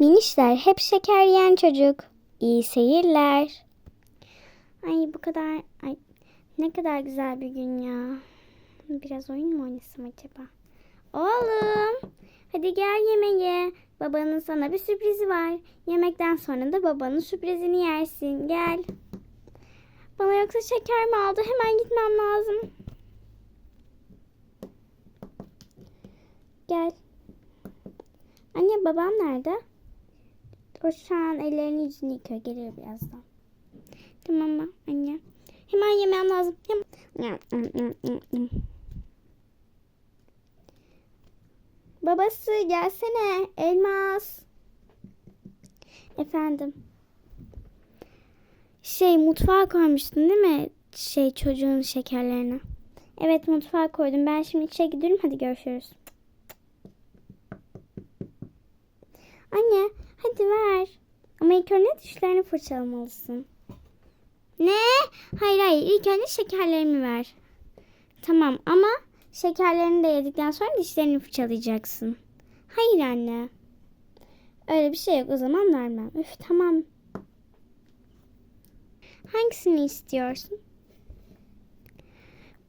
Minişler hep şeker yiyen çocuk. İyi seyirler. Ay bu kadar ay ne kadar güzel bir gün ya. Biraz oyun mu oynasam acaba? Oğlum hadi gel yemeğe. Babanın sana bir sürprizi var. Yemekten sonra da babanın sürprizini yersin. Gel. Bana yoksa şeker mi aldı? Hemen gitmem lazım. Gel. Anne babam nerede? O şu an ellerini yüzünü yıkıyor. Geliyor birazdan. Tamam mı anne? Hemen yemem lazım. Hemen. Babası gelsene. Elmas. Efendim. Şey mutfağa koymuştun değil mi? Şey çocuğun şekerlerini. Evet mutfağa koydum. Ben şimdi içeri gidiyorum. Hadi görüşürüz. Anne hadi ver. Ama ilk önce dişlerini fırçalamalısın. Ne? Hayır hayır ilk önce şekerlerimi ver. Tamam ama şekerlerini de yedikten sonra dişlerini fırçalayacaksın. Hayır anne. Öyle bir şey yok o zaman vermem. Üf tamam. Hangisini istiyorsun?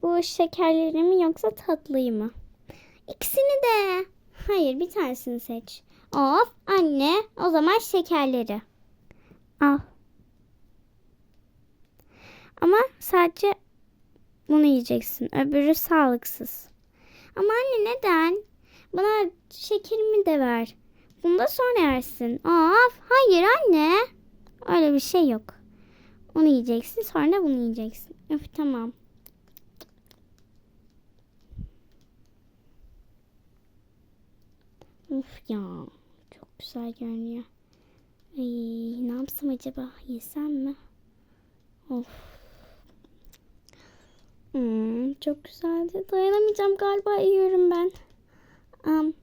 Bu şekerleri mi yoksa tatlıyı mı? İkisini de. Hayır bir tanesini seç. Of anne o zaman şekerleri. Al. Ama sadece bunu yiyeceksin. Öbürü sağlıksız. Ama anne neden? Bana şekerimi de ver. Bunu da sonra yersin. Of hayır anne. Öyle bir şey yok. Onu yiyeceksin sonra bunu yiyeceksin. Öf tamam. Of ya. Güzel görünüyor. Ay, ne yapsam acaba? Yesem mi? Of. Hmm, çok güzeldi. Dayanamayacağım galiba yiyorum ben. Um,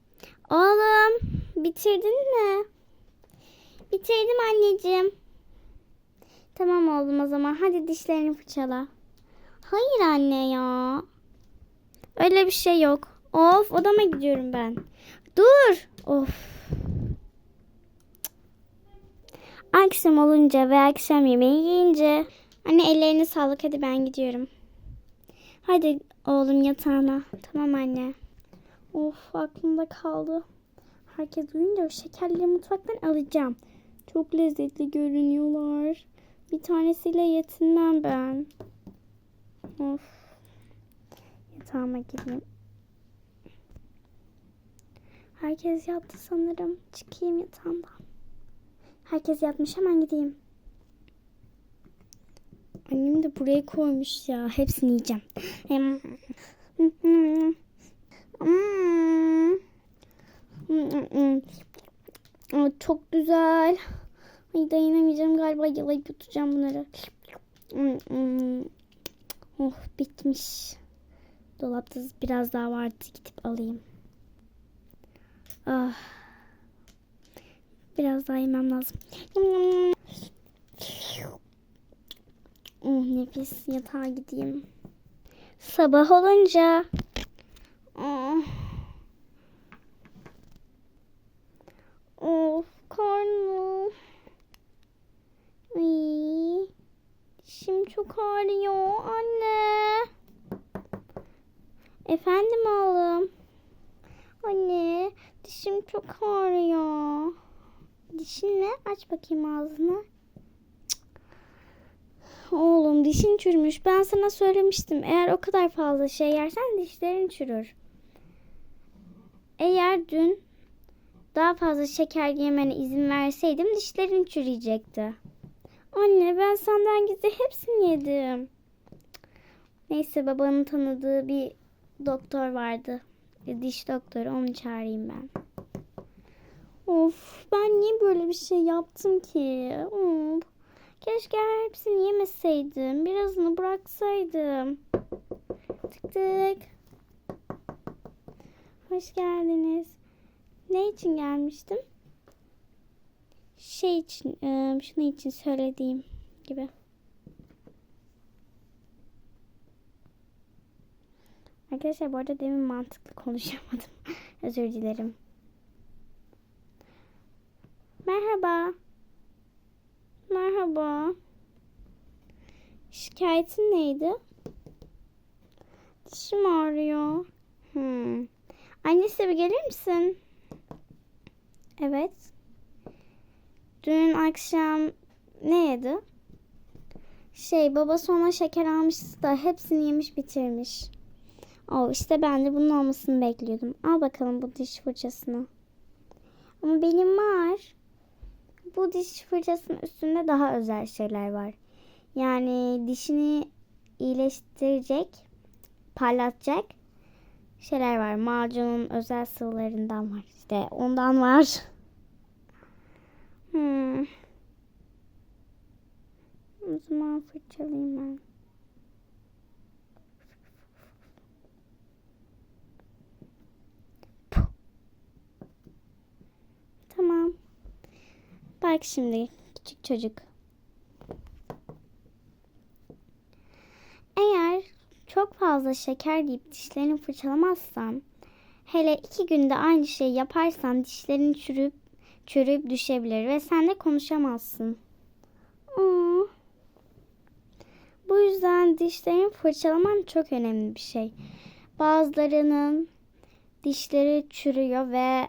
oğlum bitirdin mi? Bitirdim anneciğim. Tamam oğlum o zaman. Hadi dişlerini fırçala. Hayır anne ya. Öyle bir şey yok. Of odama gidiyorum ben. Dur. Of. Akşam olunca ve akşam yemeği yiyince. Anne ellerine sağlık hadi ben gidiyorum. Hadi oğlum yatağına. Tamam anne. Of aklımda kaldı. Herkes uyuyunca o şekerleri mutfaktan alacağım. Çok lezzetli görünüyorlar. Bir tanesiyle yetinmem ben. Of. Yatağıma gideyim. Herkes yattı sanırım. Çıkayım yatağımdan. Herkes yatmış hemen gideyim. Annem de buraya koymuş ya. Hepsini yiyeceğim. Çok güzel. Ay dayanamayacağım galiba yalayıp yutacağım bunları. Oh bitmiş. Dolapta biraz daha vardı gidip alayım. Ah. Biraz daha yemem lazım. Oh nefis yatağa gideyim. Sabah olunca oh. Of karnım. Ay, dişim çok ağrıyor anne. Efendim oğlum. Anne dişim çok ağrıyor. Dişin ne? Aç bakayım ağzını. Oğlum dişin çürümüş. Ben sana söylemiştim. Eğer o kadar fazla şey yersen dişlerin çürür. Eğer dün daha fazla şeker yemene izin verseydim dişlerin çürüyecekti. Anne ben senden gizli hepsini yedim. Neyse babanın tanıdığı bir doktor vardı. Diş doktoru onu çağırayım ben. Of ben niye böyle bir şey yaptım ki? Of. Keşke hepsini yemeseydim. Birazını bıraksaydım. Tık tık. Hoş geldiniz. Ne için gelmiştim? Şey için, e, şunu için söylediğim gibi. Arkadaşlar bu arada demin mantıklı konuşamadım. Özür dilerim. Merhaba. Merhaba. Şikayetin neydi? Dişim ağrıyor. Hmm. Annesi bir gelir misin? Evet. Dün akşam ne yedi? Şey babası ona şeker almıştı da hepsini yemiş bitirmiş. O işte ben de bunun olmasını bekliyordum. Al bakalım bu diş fırçasını. Ama benim var. Bu diş fırçasının üstünde daha özel şeyler var. Yani dişini iyileştirecek, parlatacak şeyler var. Macunun özel sıvılarından var. İşte ondan var. Hmm. O zaman fırçalayayım ben. Puh. Tamam. Bak şimdi küçük çocuk. Eğer çok fazla şeker yiyip dişlerini fırçalamazsan, hele iki günde aynı şeyi yaparsan dişlerin çürüyüp çürüyüp düşebilir ve sen de konuşamazsın. Aa. Bu yüzden dişlerini fırçalaman çok önemli bir şey. Bazılarının dişleri çürüyor ve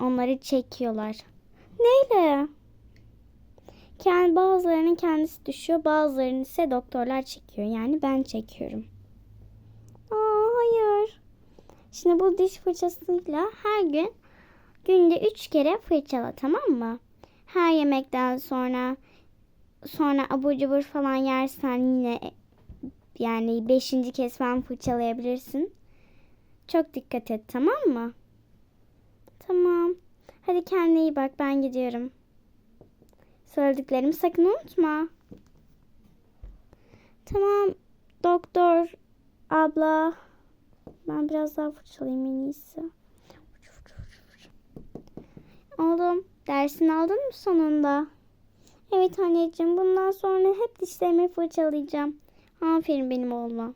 onları çekiyorlar. Neyle? Kendi bazılarının kendisi düşüyor, bazılarını ise doktorlar çekiyor. Yani ben çekiyorum. Aa hayır. Şimdi bu diş fırçasıyla her gün günde üç kere fırçala tamam mı? Her yemekten sonra sonra abur cubur falan yersen yine yani beşinci kez falan fırçalayabilirsin. Çok dikkat et tamam mı? Tamam. Hadi kendine iyi bak ben gidiyorum. Söylediklerimi sakın unutma. Tamam doktor abla. Ben biraz daha fırçalayayım en iyisi. Oğlum dersini aldın mı sonunda? Evet anneciğim bundan sonra hep dişlerimi fırçalayacağım. Aferin benim oğluma.